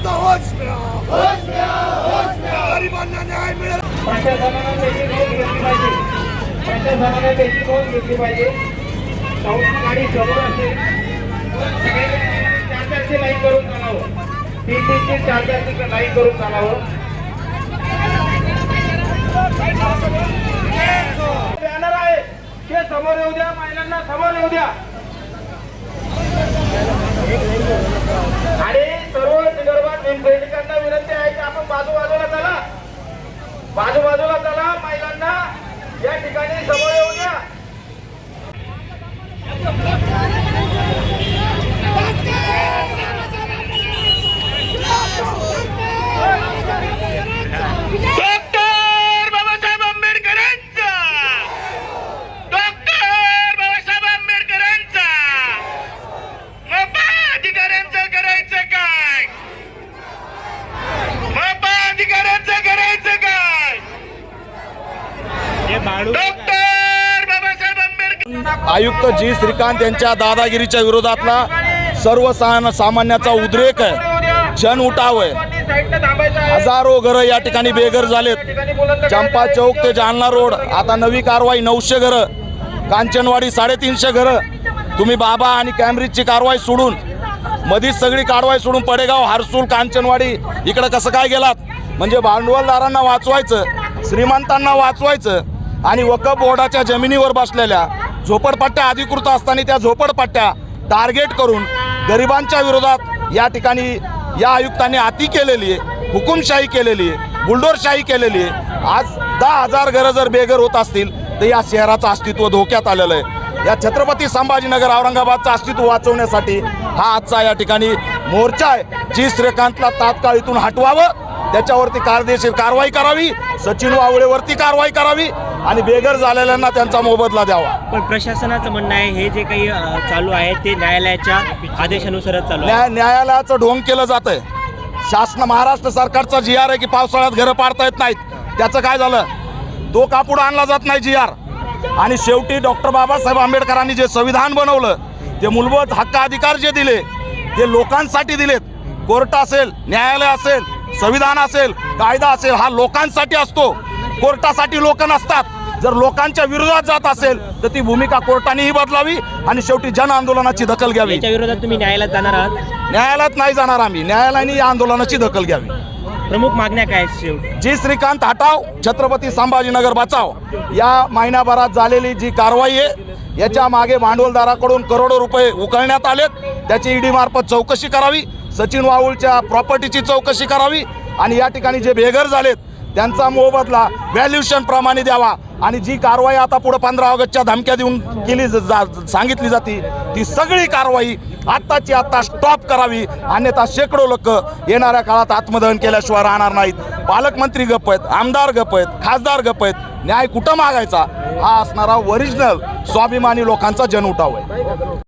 सत्ता होच गरिबांना न्याय मिळेल. पंचायत त्याची नोंद घेतली पाहिजे. गाडी समोर असेल. चार चारची करून चालावं. तीन तीनची चार चारची करून चालावं. बॅनर आहे. ते समोर येऊ द्या महिलांना समोर येऊ द्या. बाजू बाजूला चला महिलांना. या ठिकाणी समोर येऊ द्या डॉक्टर बाबासाहेब आंबेडकरांचा डॉक्टर बाबासाहेब आंबेडकरांचा मपा अधिकाऱ्यांचं करायचं काय मपा अधिकाऱ्यांचं करायचं काय डॉक्टर बाबासाहेब आंबेडकर आयुक्त जी. श्रीकांत यांच्या दादागिरीच्या विरोधातला सर्व सामान्याचा उद्रेक आहे. जन उठाव आहे. हजारो घरं या ठिकाणी बेघर झालेत. चंपा चौक ते जालना रोड. आता नवी कारवाई नऊशे घरं. कांचनवाडी साडेतीनशे घरं. तुम्ही बाबा आणि कॅम्ब्रिजची कारवाई सोडून मधीच सगळी कारवाई सोडून पडेगाव हारसूल कांचनवाडी इकडं कसं काय गेलात? म्हणजे भांडवलदारांना वाचवायचं श्रीमंतांना वाचवायचं आणि वकफ बोर्डाच्या जमिनीवर बसलेल्या झोपडपट्ट्या अधिकृत असताना त्या झोपडपट्ट्या टार्गेट करून गरिबांच्या विरोधात या ठिकाणी या आयुक्तांनी अति केलेली आहे हुकुमशाही केलेली आहे बुलडोरशाही केलेली आहे. आज दहा हजार घरं जर बेघर होत असतील तर या शहराचं अस्तित्व धोक्यात आलेलं आहे. या छत्रपती संभाजीनगर औरंगाबादचं अस्तित्व वाचवण्यासाठी हा आजचा या ठिकाणी मोर्चा आहे. जी श्रीकांतला तात्काळ इथून हटवावं त्याच्यावरती कायदेशीर कारवाई करावी सचिन वावळेवरती कारवाई करावी आणि बेघर झालेल्यांना त्यांचा मोबदला द्यावा. पण प्रशासनाचं म्हणणं आहे हे जे काही चालू आहे ते न्यायालयाच्या आदेशानुसारच चालू न्याय न्यायालयाचं ढोंग केलं जात आहे शासन महाराष्ट्र सरकारचा जी आर आहे की पावसाळ्यात घरं पाडता येत नाहीत. त्याचं काय झालं? तो कापूड आणला जात नाही जी आर आणि शेवटी डॉक्टर बाबासाहेब आंबेडकरांनी जे संविधान बनवलं ते मूलभूत हक्क अधिकार जे दिले ते लोकांसाठी दिलेत. कोर्ट असेल न्यायालय असेल संविधान असेल कायदा असेल हा लोकांसाठी असतो. कोर्टासाठी लोक नसतात. जर लोकांच्या विरोधात जात असेल तर ती भूमिका कोर्टानेही बदलावी आणि शेवटी जन आंदोलनाची दखल घ्यावी. विरोधात तुम्ही न्यायालयात जाणार आहात? न्यायालयात नाही जाणार आम्ही. न्यायालयाने या आंदोलनाची दखल घ्यावी. प्रमुख मागण्या काय जी श्रीकांत हटाव छत्रपती संभाजीनगर बचाव या महिन्याभरात झालेली जी कारवाई आहे याच्या मागे भांडवलदाराकडून करोडो रुपये उकळण्यात आलेत. त्याची ईडी मार्फत चौकशी करावी. सचिन वाऊळच्या प्रॉपर्टीची चौकशी करावी. आणि या ठिकाणी जे बेघर झालेत त्यांचा मोबदला व्हॅल्युशन प्रमाणे द्यावा. आणि जी कारवाई आता पुढे पंधरा ऑगस्टच्या धमक्या देऊन केली जा- सांगितली जाते ती सगळी कारवाई आत्ताची आत्ता स्टॉप करावी. अन्यथा शेकडो लोक येणाऱ्या काळात आत्मदहन केल्याशिवाय राहणार नाहीत. पालकमंत्री गप्प आहेत आमदार गप्प आहेत खासदार गप्प आहेत. न्याय कुठं मागायचा? हा असणारा ओरिजिनल स्वाभिमानी लोकांचा जनउठाव आहे.